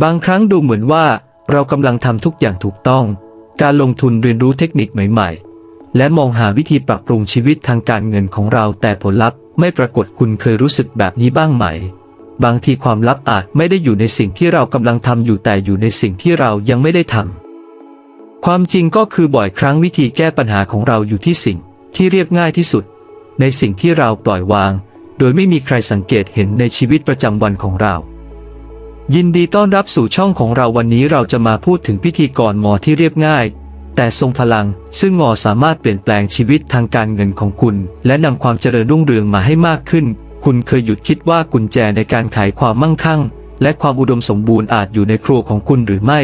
บางครั้งดูเหมือนว่าเรากำลังทำทุกอย่างถูกต้อง การลงทุนเรียนรู้เทคนิคใหม่ ๆ และมองหาวิธีปรับปรุงชีวิตทางการเงินของเราแต่ผลลัพธ์ไม่ปรากฏคุณเคยรู้สึกแบบนี้บ้างไหม บางทีความลับอาจไม่ได้อยู่ในสิ่งที่เรากำลังทำอยู่แต่อยู่ในสิ่งที่เรายังไม่ได้ทำความจริงก็คือบ่อยครั้งวิธีแก้ปัญหาของเราอยู่ที่สิ่งที่เรียบง่ายที่สุด ในสิ่งที่เราปล่อยวาง โดยไม่มีใครสังเกตเห็นในชีวิตประจำวันของเรา ยินดีต้อนรับสู่ช่องของเราวันนี้เราจะมาพูดถึงพิธีกรหมอที่เรียบง่าย แต่ทรงพลัง ซึ่งงอสามารถเปลี่ยนแปลงชีวิตทางการเงินของคุณ และนำความเจริญรุ่งเรืองมาให้มากขึ้น คุณเคยหยุดคิดว่ากุญแจในการขายความมั่งคั่ง และความอุดมสมบูรณ์อาจอยู่ในครัวของคุณหรือไม่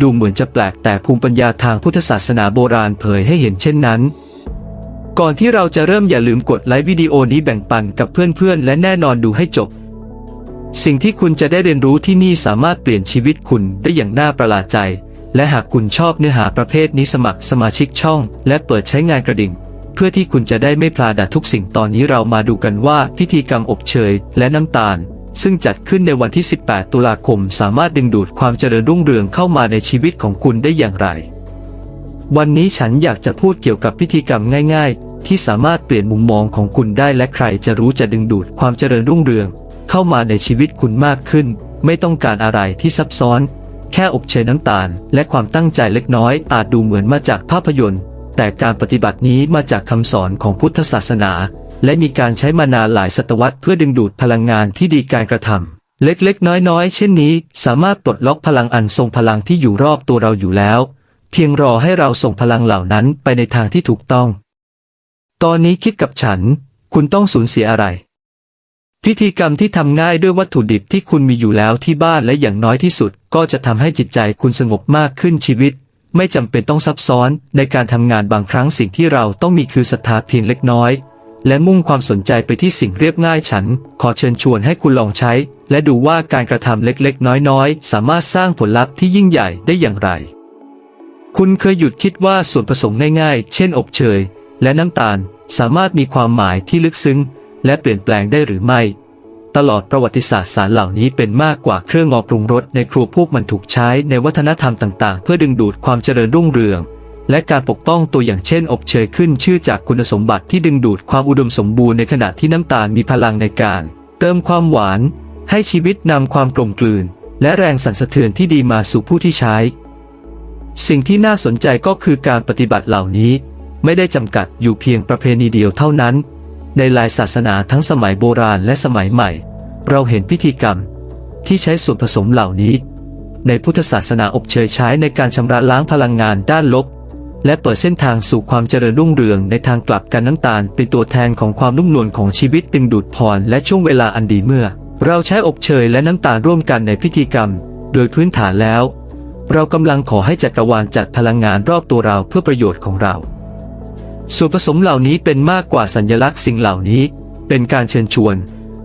ดูเหมือนจะแปลกแต่ภูมิปัญญาทางพุทธศาสนาโบราณเผยให้เห็นเช่นนั้นก่อนที่เราจะเริ่มอย่าลืมกดไลค์วิดีโอนี้แบ่งปันกับเพื่อนๆ และแน่นอนดูให้จบ สิ่งที่คุณจะได้เรียนรู้ที่นี่สามารถเปลี่ยนชีวิตคุณได้อย่างน่าประหลาดใจ และหากคุณชอบเนื้อหาประเภทนี้สมัครสมาชิกช่อง และเปิดใช้งานกระดิ่ง เพื่อที่คุณจะได้ไม่พลาดทุกสิ่งตอนนี้เรามาดูกันว่าพิธีกรรมอบเชยและน้ำตาล ซึ่งจัดขึ้นในวันที่ 18 ตุลาคม สามารถดึงดูดความเจริญรุ่งเรืองเข้ามาในชีวิตของคุณได้อย่างไร วันนี้ฉันอยากจะพูดเกี่ยวกับพิธีกรรมง่าย ๆ ที่สามารถเปลี่ยนมุมมองของคุณได้และใครจะรู้จะดึงดูดความเจริญรุ่งเรือง เข้ามาในชีวิตคุณมากขึ้น ไม่ต้องการอะไรที่ซับซ้อน แค่อบเชยน้ำตาล และความตั้งใจเล็กน้อย อาจดูเหมือนมาจากภาพยนตร์ แต่การปฏิบัตินี้มาจากคำสอนของพุทธศาสนา และมีการใช้มานานหลายศตวรรษเพื่อดึงดูดพลังงานที่ดีการกระทำเล็กๆ น้อยๆ เช่นนี้ สามารถปลดล็อกพลังอันทรงพลังที่อยู่รอบตัวเราอยู่แล้ว เพียงรอให้เราส่งพลังเหล่านั้นไปในทางที่ถูกต้อง ตอนนี้คิดกับฉัน คุณต้องสูญเสียอะไร พิธีกรรมที่ทำง่ายด้วยวัตถุดิบที่คุณมีอยู่แล้วที่บ้านและอย่างน้อยที่สุด ก็จะทำให้จิตใจคุณสงบมากขึ้นชีวิต ไม่จำเป็นต้องซับซ้อนในการทำงานบางครั้งสิ่งที่เราต้องมีคือศรัทธาเพียงเล็กน้อย และมุ่งความสนใจไปที่สิ่งเรียบง่ายฉัน ขอเชิญชวนให้คุณลองใช้ และดูว่าการกระทำเล็กๆ น้อยๆ สามารถสร้างผลลัพธ์ที่ยิ่งใหญ่ได้อย่างไร คุณเคยหยุดคิดว่าส่วนผสมง่ายๆ เช่น อบเชยและน้ำตาล สามารถมีความหมายที่ลึกซึ้ง และเปลี่ยนแปลงได้หรือไม่ ตลอดประวัติศาสตร์สารเหล่านี้เป็นมากกว่าเครื่องงอปรุงรสในครัวพวกมันถูกใช้ในวัฒนธรรมต่าง ๆ เพื่อดึงดูดความเจริญรุ่งเรือง และการปกป้องตัวอย่างเช่น อบเชยขึ้นชื่อจากคุณสมบัติที่ดึงดูดความอุดมสมบูรณ์ในขณะที่น้ำตาลมีพลังในการ เติมความหวาน ให้ชีวิตนำความกลมกลืน และแรงสั่นสะเทือนที่ดีมาสู่ผู้ที่ใช้ สิ่งที่น่าสนใจก็คือการปฏิบัติเหล่านี้ ไม่ได้จำกัดอยู่เพียงประเพณีเดียวเท่านั้น ในหลายศาสนาทั้งสมัยโบราณและสมัยใหม่ เราเห็นพิธีกรรม ที่ใช้ส่วนผสมเหล่านี้ ในพุทธศาสนาอบเชยใช้ในการชำระล้างพลังงานด้านลบ และเปิดเส้นทางสู่ความเจริญรุ่งเรืองในทางกลับกันน้ำตาล เป็นตัวแทนของความนุ่มนวลของชีวิตดึงดูดพรและช่วงเวลาอันดีเมื่อ เราใช้อบเชยและน้ำตาลร่วมกันในพิธีกรรม โดยพื้นฐานแล้ว เรากำลังขอให้จักรวาลจัดพลังงานรอบตัวเราเพื่อประโยชน์ของเรา ส่วนผสมเหล่านี้เป็นมากกว่าสัญลักษณ์สิ่งเหล่านี้ เป็นการเชิญชวน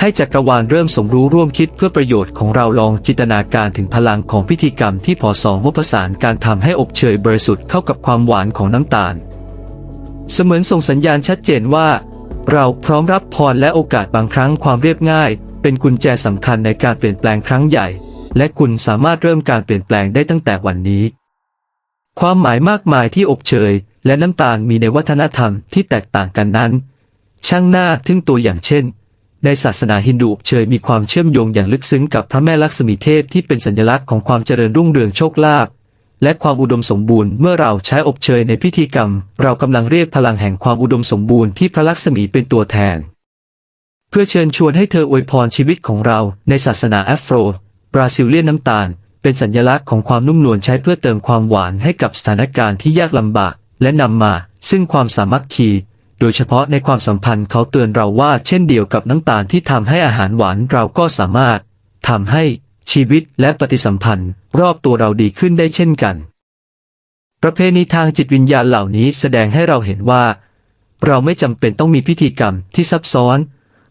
ให้จักรวาลเริ่มสมรู้ร่วมคิดเพื่อประโยชน์ของเราลองจินตนาการถึงพลังของพิธีกรรมที่พอสองวประสานการทำให้อบเชยบริสุทธิ์เข้ากับความหวานของน้ำตาล เสมือนส่งสัญญาณชัดเจนว่า เราพร้อมรับพรและโอกาสบางครั้งความเรียบง่าย เป็นกุญแจสำคัญในการเปลี่ยนแปลงครั้งใหญ่ และคุณสามารถเริ่มการเปลี่ยนแปลงได้ตั้งแต่วันนี้ ความหมายมากมายที่อบเชย และน้ำตาลมีในวัฒนธรรมที่แตกต่างกันนั้น ช่างน่าทึ่งตัวอย่างเช่น ในศาสนาฮินดูอบเชยมีความเชื่อมโยงอย่างลึกซึ้งกับพระแม่ลักษมีเทพที่เป็นสัญลักษณ์ของความเจริญรุ่งเรืองโชคลาภและความอุดมสมบูรณ์เมื่อเราใช้อบเชยในพิธีกรรม เรากำลังเรียกพลังแห่งความอุดมสมบูรณ์ที่พระลักษมีเป็นตัวแทน เพื่อเชิญชวนให้เธออวยพรชีวิตของเราในศาสนาแอฟโรบราซิลเลียนน้ำตาล เป็นสัญลักษณ์ของความนุ่มนวลใช้เพื่อเติมความหวานให้กับสถานการณ์ที่ยากลำบาก และนำมา ซึ่งความสามัคคี โดยเฉพาะในความสัมพันธ์เขาเตือนเราว่าเช่นเดียวกับน้ำตาลที่ทำให้อาหารหวานเราก็สามารถทำให้ชีวิตและปฏิสัมพันธ์ รอบตัวเราดีขึ้นได้เช่นกัน ประเพณีทางจิตวิญญาณเหล่านี้แสดงให้เราเห็นว่า เราไม่จำเป็นต้องมีพิธีกรรมที่ซับซ้อน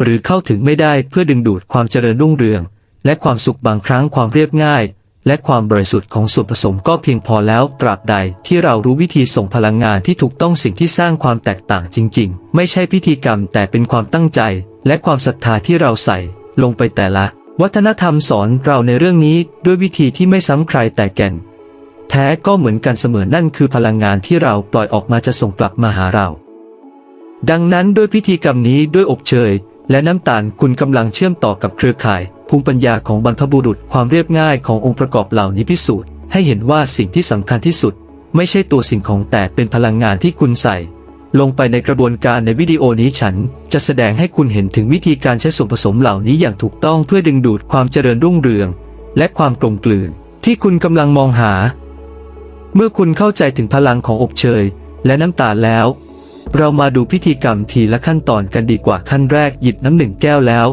หรือเข้าถึงไม่ได้เพื่อดึงดูดความเจริญรุ่งเรือง และความสุขบางครั้งความเรียบง่าย และความบริสุทธิ์ของส่วนผสมก็เพียงพอแล้วตราบใดที่เรารู้วิธีส่งพลังงานที่ถูกต้องสิ่งที่สร้างความแตกต่างจริง ๆ ไม่ใช่พิธีกรรมแต่เป็นความตั้งใจ และความศรัทธาที่เราใส่ ลงไปแต่ละ วัฒนธรรมสอนเราในเรื่องนี้ด้วยวิธีที่ไม่ซ้ำใครแต่แก่น แท้ก็เหมือนกันเสมอนั่นคือพลังงานที่เราปล่อยออกมาจะส่งกลับมาหาเรา ดังนั้นด้วยพิธีกรรมนี้ด้วยอบเชย และน้ำตาลคุณกำลังเชื่อมต่อกับเครือข่าย ภูมิปัญญาของบรรพบุรุษความเรียบง่ายขององค์ประกอบเหล่านี้พิสูจน์ให้เห็นว่าสิ่งที่สำคัญที่สุด ไม่ใช่ตัวสิ่งของแต่เป็นพลังงานที่คุณใส่ ลงไปในกระบวนการในวิดีโอนี้ฉัน จะแสดงให้คุณเห็นถึงวิธีการใช้ส่วนผสมเหล่านี้อย่างถูกต้องเพื่อดึงดูดความเจริญรุ่งเรือง และความกลมกลืน ที่คุณกำลังมองหา เมื่อคุณเข้าใจถึงพลังของอบเชย และน้ำตาลแล้ว เรามาดูพิธีกรรมทีละขั้นตอนกันดีกว่าขั้นแรกหยิบน้ำหนึ่งแก้วแล้ว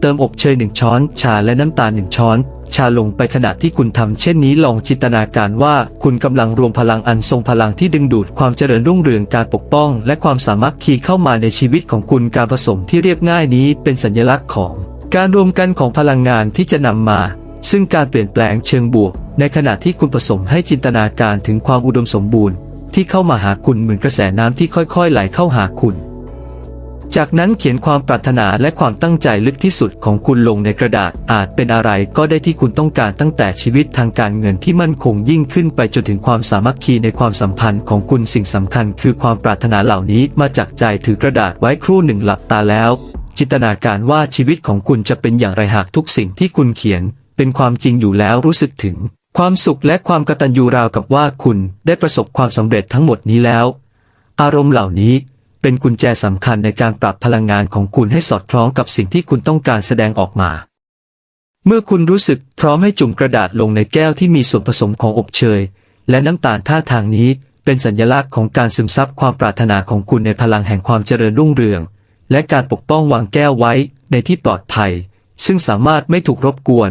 เติมอบเชยหนึ่งช้อนชาและน้ำตาลหนึ่งช้อน ชาลงไปขณะที่คุณทำเช่นนี้ลองจินตนาการว่าคุณกำลังรวมพลังอันทรงพลังที่ดึงดูดความเจริญรุ่งเรืองการปกป้อง และความสามัคคีเข้ามาในชีวิตของคุณการผสมที่เรียบง่ายนี้เป็นสัญลักษณ์ของ การรวมกันของพลังงานที่จะนำมา ซึ่งการเปลี่ยนแปลงเชิงบวก ในขณะที่คุณผสมให้จินตนาการถึงความอุดมสมบูรณ์ ที่เข้ามาหาคุณเหมือนกระแสน้ำที่ค่อยๆ ไหลเข้าหาคุณ จากนั้นเขียนความปรารถนาและความตั้งใจลึกที่สุดของคุณลงในกระดาษอาจเป็นอะไรก็ได้ที่คุณต้องการตั้งแต่ชีวิตทางการเงินที่มั่นคงยิ่งขึ้นไปจนถึงความสามัคคีในความสัมพันธ์ของคุณสิ่งสำคัญ คือความปรารถนาเหล่านี้มาจากใจถือกระดาษไว้ครู่หนึ่งหลับตาแล้ว จินตนาการว่าชีวิตของคุณจะเป็นอย่างไรหากทุกสิ่งที่คุณเขียน เป็นความจริงอยู่แล้วรู้สึกถึง ความสุขและความกตัญญูราวกับว่าคุณได้ประสบความสำเร็จทั้งหมดนี้แล้ว อารมณ์เหล่านี้ เป็นกุญแจสำคัญในการปรับพลังงานของคุณให้สอดคล้องกับสิ่งที่คุณต้องการแสดงออกมา เมื่อคุณรู้สึกพร้อมให้จุ่มกระดาษลงในแก้วที่มีส่วนผสมของอบเชย และน้ำตาลท่าทางนี้เป็นสัญลักษณ์ของการซึมซับความปรารถนาของคุณในพลังแห่งความเจริญรุ่งเรือง และการปกป้องวางแก้วไว้ในที่ปลอดภัย ซึ่งสามารถไม่ถูกรบกวน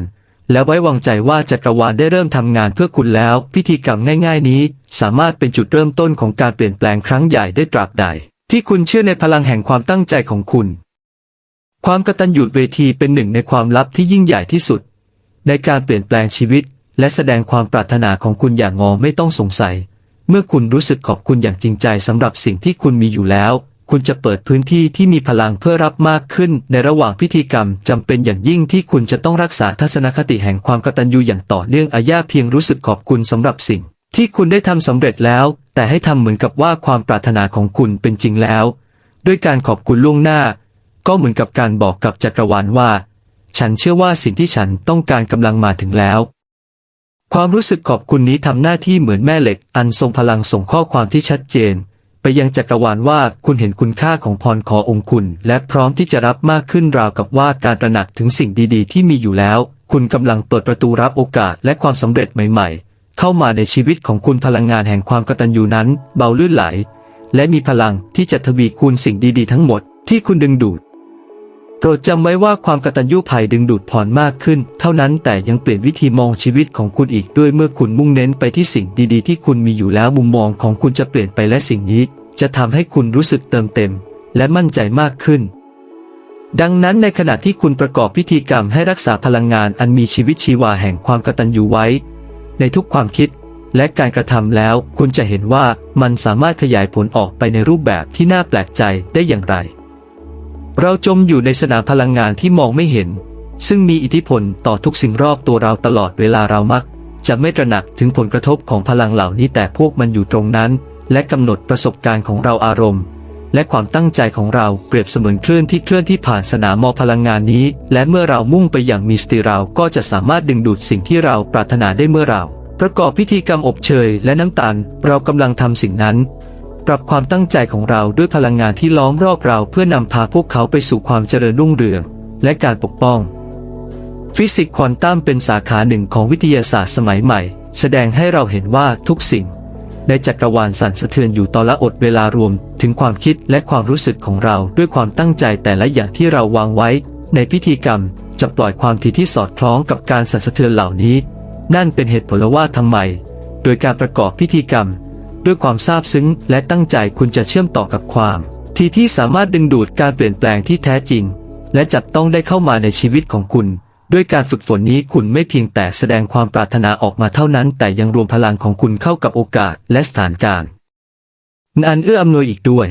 และไว้วางใจว่าจักรวาลได้เริ่มทำงานเพื่อคุณแล้ว พิธีกรรมง่าย ๆ นี้ สามารถเป็นจุดเริ่มต้นของการเปลี่ยนแปลงครั้งใหญ่ได้ตราบใด ที่คุณเชื่อในพลังแห่งความตั้งใจของคุณ ความกตัญญูเวทีเป็นหนึ่งในความลับที่ยิ่งใหญ่ที่สุด ในการเปลี่ยนแปลงชีวิต และแสดงความปรารถนาของคุณอย่างงอไม่ต้องสงสัย เมื่อคุณรู้สึกขอบคุณอย่างจริงใจสำหรับสิ่งที่คุณมีอยู่แล้ว คุณจะเปิดพื้นที่ที่มีพลังเพื่อรับมากขึ้น ในระหว่างพิธีกรรมจำเป็นอย่างยิ่งที่คุณจะต้องรักษาทัศนคติแห่งความกตัญญูอย่างต่อเนื่องอาญาเพียงรู้สึกขอบคุณสำหรับสิ่ง ที่คุณได้ทำสำเร็จแล้ว แต่ให้ทำเหมือนกับว่าความปรารถนาของคุณเป็นจริงแล้ว ด้วยการขอบคุณล่วงหน้า ก็เหมือนกับการบอกกับจักรวาลว่า ฉันเชื่อว่าสิ่งที่ฉันต้องการกำลังมาถึงแล้ว ความรู้สึกขอบคุณนี้ทำหน้าที่เหมือนแม่เหล็ก อันทรงพลังส่งข้อความที่ชัดเจน ไปยังจักรวาลว่าคุณเห็นคุณค่าของพรขอองคุณ และพร้อมที่จะรับมากขึ้นราวกับว่าการตระหนักถึงสิ่งดีๆ ที่มีอยู่แล้ว คุณกำลังเปิดประตูรับโอกาสและความสำเร็จใหม่ ๆ เข้ามาในชีวิตของคุณพลังงานแห่งความกตัญญูนั้น เบาลื่นไหล และมีพลังที่จะทวีคูณสิ่งดีๆ ทั้งหมดที่คุณดึงดูดโปรดจำไว้ว่าความกตัญญูภัยดึงดูดพรมากขึ้น เท่านั้นแต่ยังเปลี่ยนวิธีมองชีวิตของคุณอีกด้วยเมื่อคุณมุ่งเน้นไปที่สิ่งดีๆ ที่คุณมีอยู่แล้วมุมมองของคุณจะเปลี่ยนไปและสิ่งนี้ จะทำให้คุณรู้สึกเติมเต็ม และมั่นใจมากขึ้น ดังนั้นในขณะที่คุณประกอบพิธีกรรมให้รักษาพลังงานอันมีชีวิตชีวาแห่งความกตัญญูไว้ ในทุกความคิด และการกระทำแล้ว คุณจะเห็นว่ามันสามารถขยายผลออกไปในรูปแบบที่น่าแปลกใจได้อย่างไร เราจมอยู่ในสนามพลังงานที่มองไม่เห็น ซึ่งมีอิทธิพลต่อทุกสิ่งรอบตัวเราตลอดเวลาเรามัก จะไม่ตระหนักถึงผลกระทบของพลังเหล่านี้แต่พวกมันอยู่ตรงนั้น และกำหนดประสบการณ์ของเราอารมณ์ และความตั้งใจของเราเปรียบเสมือนคลื่นที่เคลื่อนที่ผ่านสนามมอพลังงานนี้ และเมื่อเรามุ่งไปอย่างมีสติเราก็จะสามารถดึงดูดสิ่งที่เราปรารถนาได้เมื่อเรา ประกอบพิธีกรรมอบเชยและน้ำตาลเรากำลังทำสิ่งนั้น ปรับความตั้งใจของเราด้วยพลังงานที่ล้อมรอบเราเพื่อนำพาพวกเขาไปสู่ความเจริญรุ่งเรือง และการปกป้อง ฟิสิกส์ควอนตัมเป็นสาขาหนึ่งของวิทยาศาสตร์สมัยใหม่ แสดงให้เราเห็นว่าทุกสิ่ง ในจักรวาลสั่นสะเทือนอยู่ตอนละอดเวลารวม ถึงความคิดและความรู้สึกของเราด้วยความตั้งใจแต่ละอย่างที่เราวางไว้ ในพิธีกรรมจะปล่อยความถี่ที่สอดคล้องกับการสั่นสะเทือนเหล่านี้ นั่นเป็นเหตุผลว่าทำไม โดยการประกอบพิธีกรรม ด้วยความซาบซึ้งและตั้งใจคุณจะเชื่อมต่อกับความที่ที่สามารถดึงดูดการเปลี่ยนแปลงที่แท้จริง และจับต้องได้เข้ามาในชีวิตของคุณ ด้วยการฝึกฝนนี้คุณไม่เพียงแต่แสดงความปรารถนาออกมาเท่านั้น แต่ยังรวมพลังของคุณเข้ากับโอกาสและสถานการณ์อันเอื้ออำนวยอีกด้วย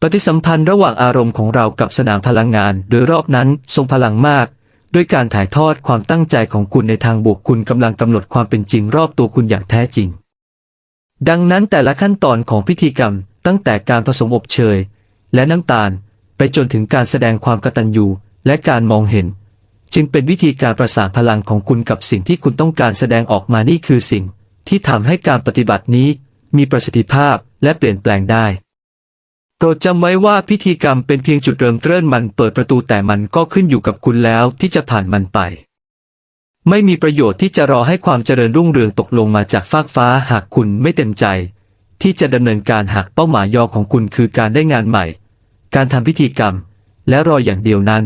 ปฏิสัมพันธ์ระหว่างอารมณ์ของเรากับสนามพลังงาน โดยรอบนั้นทรงพลังมาก ด้วยการถ่ายทอดความตั้งใจของคุณในทางบวกคุณกำลังกำหนดความเป็นจริงรอบตัวคุณอย่างแท้จริง ดังนั้นแต่ละขั้นตอนของพิธีกรรม ตั้งแต่การผสมอบเชย และน้ำตาล ไปจนถึงการแสดงความกตัญญูและการมองเห็น จึงเป็นวิธีการประสานพลังของคุณกับสิ่งที่คุณต้องการแสดงออกมานี่คือสิ่ง ที่ทำให้การปฏิบัตินี้ มีประสิทธิภาพและเปลี่ยนแปลงได้โปรดจำไว้ว่าพิธีกรรมเป็นเพียงจุดเริ่มต้นมันเปิดประตูแต่มันก็ขึ้นอยู่กับคุณแล้วที่จะผ่านมันไป ไม่มีประโยชน์ที่จะรอให้ความเจริญรุ่งเรืองตกลงมาจากฟากฟ้าหากคุณไม่เต็มใจ ที่จะดำเนินการหากเป้าหมายยอของคุณคือการได้งานใหม่ การทำพิธีกรรม และรออย่างเดียวนั้น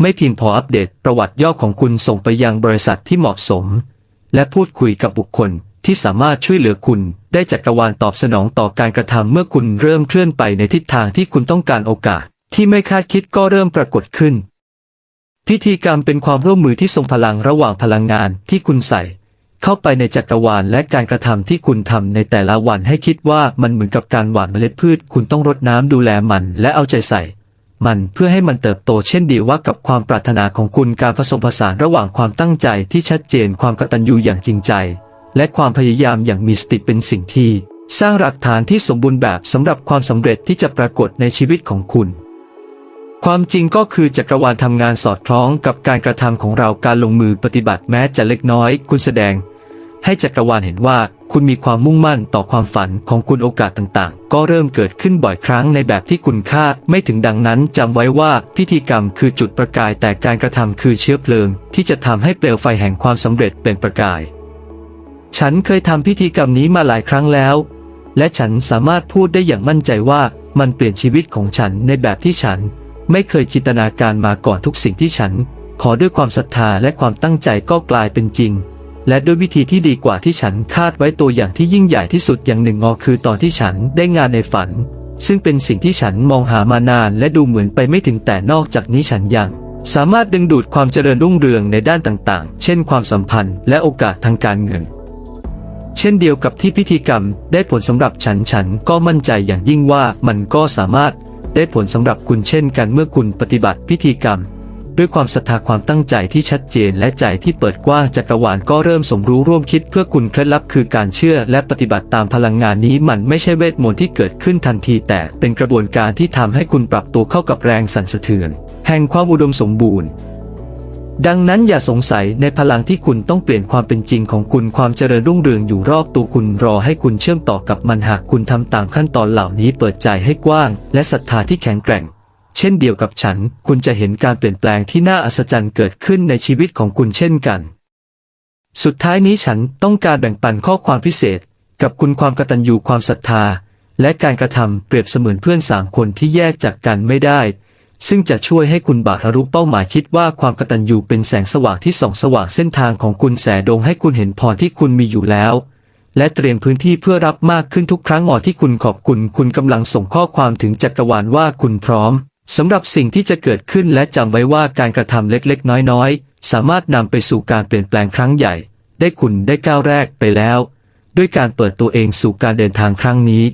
ไม่เพียงพออัปเดตประวัติย่อของคุณส่งไปยังบริษัทที่เหมาะสม และพูดคุยกับบุคคลที่สามารถช่วยเหลือคุณได้จักรวาลตอบสนองต่อการกระทำเมื่อคุณเริ่มเคลื่อนไปในทิศทางที่คุณต้องการโอกาส ที่ไม่คาดคิดก็เริ่มปรากฏขึ้น พิธีกรรมเป็นความร่วมมือที่ทรงพลังระหว่างพลังงานที่คุณใส่ เข้าไปในจักรวาลและการกระทำที่คุณทำในแต่ละวันให้คิดว่ามันเหมือนกับการหว่านเมล็ดพืช คุณต้องรดน้ำดูแลมัน และเอาใจใส่ มันเพื่อให้มันเติบโตเช่นเดียวว่ากับความปรารถนาของคุณการผสมผสานระหว่างความตั้งใจที่ชัดเจนความกตัญญูอย่างจริงใจ และความพยายามอย่างมีสติเป็นสิ่งที่ สร้างหลักฐานที่สมบูรณ์แบบสำหรับความสำเร็จที่จะปรากฏในชีวิตของคุณ ความจริงก็คือจักรวาลทำงานสอดคล้องกับการกระทำของเราการลงมือปฏิบัติแม้จะเล็กน้อย คุณแสดง ให้จักรวาลเห็นว่า คุณมีความมุ่งมั่นต่อความฝันของคุณโอกาสต่างๆ ก็เริ่มเกิดขึ้นบ่อยครั้งในแบบที่คุณคาดไม่ถึงดังนั้นจำไว้ว่าพิธีกรรมคือจุดประกายแต่การกระทำคือเชื้อเพลิง ที่จะทำให้เปลวไฟแห่งความสำเร็จเป็นประกาย ฉันเคยทำพิธีกรรมนี้มาหลายครั้งแล้ว และฉันสามารถพูดได้อย่างมั่นใจว่ามันเปลี่ยนชีวิตของฉันในแบบที่ฉัน ไม่เคยจินตนาการมาก่อนทุกสิ่งที่ฉัน ขอด้วยความศรัทธาและความตั้งใจก็กลายเป็นจริง และด้วยวิธีที่ดีกว่าที่ฉันคาดไว้ตัวอย่างที่ยิ่งใหญ่ที่สุดอย่างหนึ่งงอคือตอนที่ฉันได้งานในฝัน ซึ่งเป็นสิ่งที่ฉันมองหามานานและดูเหมือนไปไม่ถึงแต่นอกจากนี้ฉันยังสามารถดึงดูดความเจริญรุ่งเรืองในด้านต่างๆ เช่นความสัมพันธ์และโอกาสทางการเงิน เช่นเดียวกับที่พิธีกรรมได้ผลสำหรับฉันฉันก็มั่นใจอย่างยิ่งว่ามันก็สามารถได้ผลสำหรับคุณเช่นกันเมื่อคุณปฏิบัติพิธีกรรม ด้วยความศรัทธาความตั้งใจที่ชัดเจนและใจที่เปิดกว้างจักรวาลก็เริ่มสมรู้ร่วมคิดเพื่อคุณเคล็ดลับคือการเชื่อและปฏิบัติตามพลังงานนี้มันไม่ใช่เวทมนต์ที่เกิดขึ้นทันที แต่เป็นกระบวนการที่ทำให้คุณปรับตัวเข้ากับแรงสั่นสะเทือน แห่งความอุดมสมบูรณ์ดังนั้นอย่าสงสัยในพลังที่คุณต้องเปลี่ยนความเป็นจริงของคุณความเจริญรุ่งเรืองอยู่รอบตัวคุณรอให้คุณเชื่อมต่อกับมันหากคุณทำตามขั้นตอนเหล่านี้เปิดใจให้กว้าง และศรัทธาที่แข็งแกร่ง เช่นเดียวกับฉัน คุณจะเห็นการเปลี่ยนแปลงที่น่าอัศจรรย์เกิดขึ้นในชีวิตของคุณเช่นกัน สุดท้ายนี้ฉันต้องการแบ่งปันข้อความพิเศษ กับคุณความกตัญญูความศรัทธา และการกระทำเปรียบเสมือนเพื่อนสามคนที่แยกจากกันไม่ได้ ซึ่งจะช่วยให้คุณบาทะลุเป้าหมายคิดว่าความกตัญญูเป็นแสงสว่างที่ส่องสว่างเส้นทางของคุณแสดงให้คุณเห็นพรที่คุณมีอยู่แล้วและเตรียมพื้นที่เพื่อรับมากขึ้นทุกครั้งหมอที่คุณขอบคุณ คุณกำลังส่งข้อความถึงจักรวาลว่าคุณพร้อม สำหรับสิ่งที่จะเกิดขึ้นและจำไว้ว่าการกระทำเล็กๆ น้อยๆ สามารถนำไปสู่การเปลี่ยนแปลงครั้งใหญ่ ได้คุณได้ก้าวแรกไปแล้ว ด้วยการเปิดตัวเองสู่การเดินทางครั้งนี้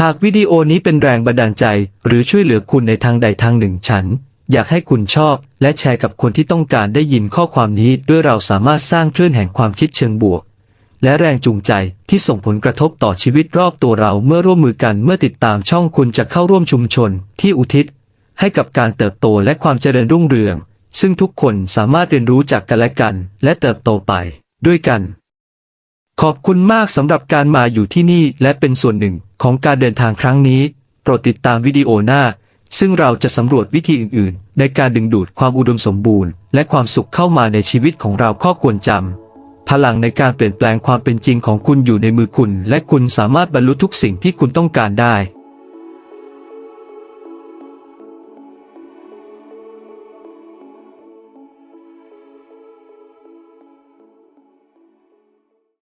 หากวิดีโอนี้เป็นแรงบันดาลใจ หรือช่วยเหลือคุณในทางใดทางหนึ่งฉัน อยากให้คุณชอบ และแชร์กับคนที่ต้องการได้ยินข้อความนี้ด้วยเราสามารถสร้างคลื่นแห่งความคิดเชิงบวก และแรงจูงใจที่ส่งผลกระทบต่อชีวิตรอบตัวเราเมื่อร่วมมือกันเมื่อติดตามช่องคุณจะเข้าร่วมชุมชนที่อุทิศ ให้กับการเติบโตและความเจริญรุ่งเรือง ซึ่งทุกคนสามารถเรียนรู้จากกันและกัน และเติบโตไป ด้วยกัน ขอบคุณมากสำหรับการมาอยู่ที่นี่และเป็นส่วนหนึ่งของการเดินทางครั้งนี้ โปรดติดตามวิดีโอหน้า ซึ่งเราจะสำรวจวิธีอื่น ๆ ในการดึงดูดความอุดมสมบูรณ์ และความสุขเข้ามาในชีวิตของเราข้อควรจำ พลังในการเปลี่ยนแปลงความเป็นจริงของคุณอยู่ในมือคุณ และคุณสามารถบรรลุทุกสิ่งที่คุณต้องการได้